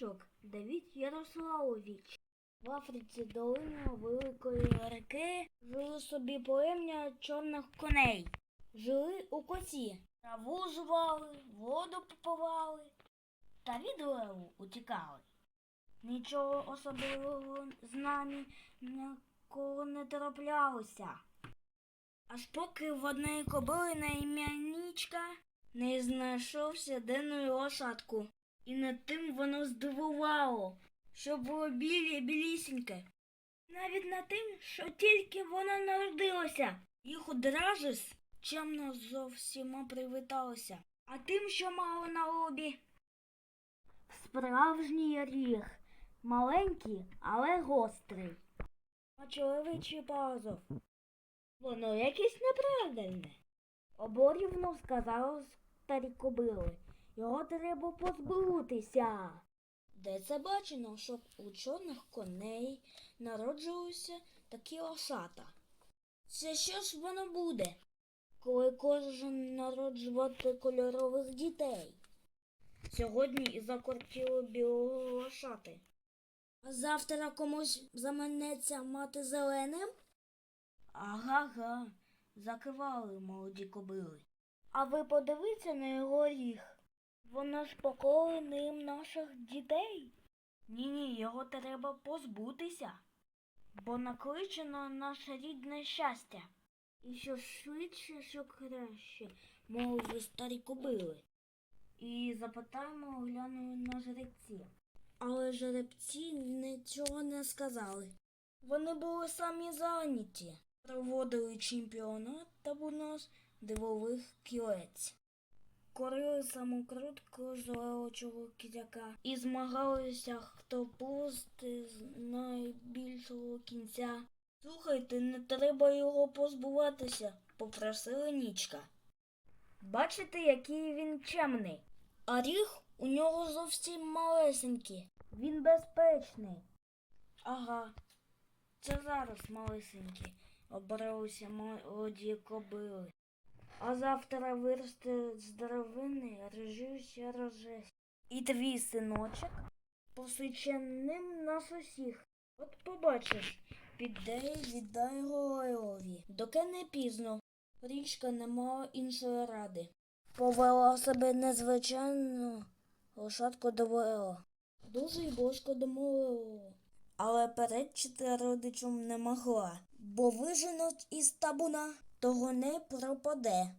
казачок Давід Ярославович. В Африці долина великої реки жили собі плем'я чорних коней. Жили у коці, траву жували, воду попивали та від леву утікали. Нічого особливого з нами ніколи не траплялося. Аж поки в одної кобили на ім'я Нічка не знайшовся денної лошадку. І над тим воно здивувало, що було білі білісіньке. Навіть над тим, що тільки вона народилася. Їх одразу чемно зовсім привіталося, а тим, що мало на лобі. Справжній ріг, маленький, але гострий. А чоловічий пазов. Воно якесь неправильне. Оборівно сказали старі кобили. Його треба позбутися. Де це бачено, щоб у чорних коней народжувалися такі лошата? Це що ж воно буде, коли кожен народжувати кольорових дітей? Сьогодні і закортіло білого лошати. А завтра комусь заманеться мати зеленим? Ага-га, закивали молоді кобили. А ви подивіться на його ріг. Воно ж ним наших дітей. Ні, ні, його треба позбутися, бо накличено наше рідне щастя. І що швидше, що краще, мовили старі кобили. І запитаємо, глянули на жеребці. Але жеребці нічого не сказали. Вони були самі зайняті, проводили чемпіонат та у нас дивових кілець. Корили самокрутку з левочого кізяка і змагалися, хто пусти з найбільшого кінця. Слухайте, не треба його позбуватися, попросила нічка. Бачите, який він чемний. А ріг у нього зовсім малесенький. Він безпечний. Ага, це зараз малесенький, обралися молоді кобили. А завтра виросте здоровинний, режився рожесть. І твій синочок посиче ним нас усіх. От побачиш, піде й віддай Гойові. Доки не пізно. Річка не мала іншої ради. Повела себе незвичайно, лошадку довела. Дуже й божко домовила. Але перечити родичам не могла, бо виженуть із табуна, того не пропаде.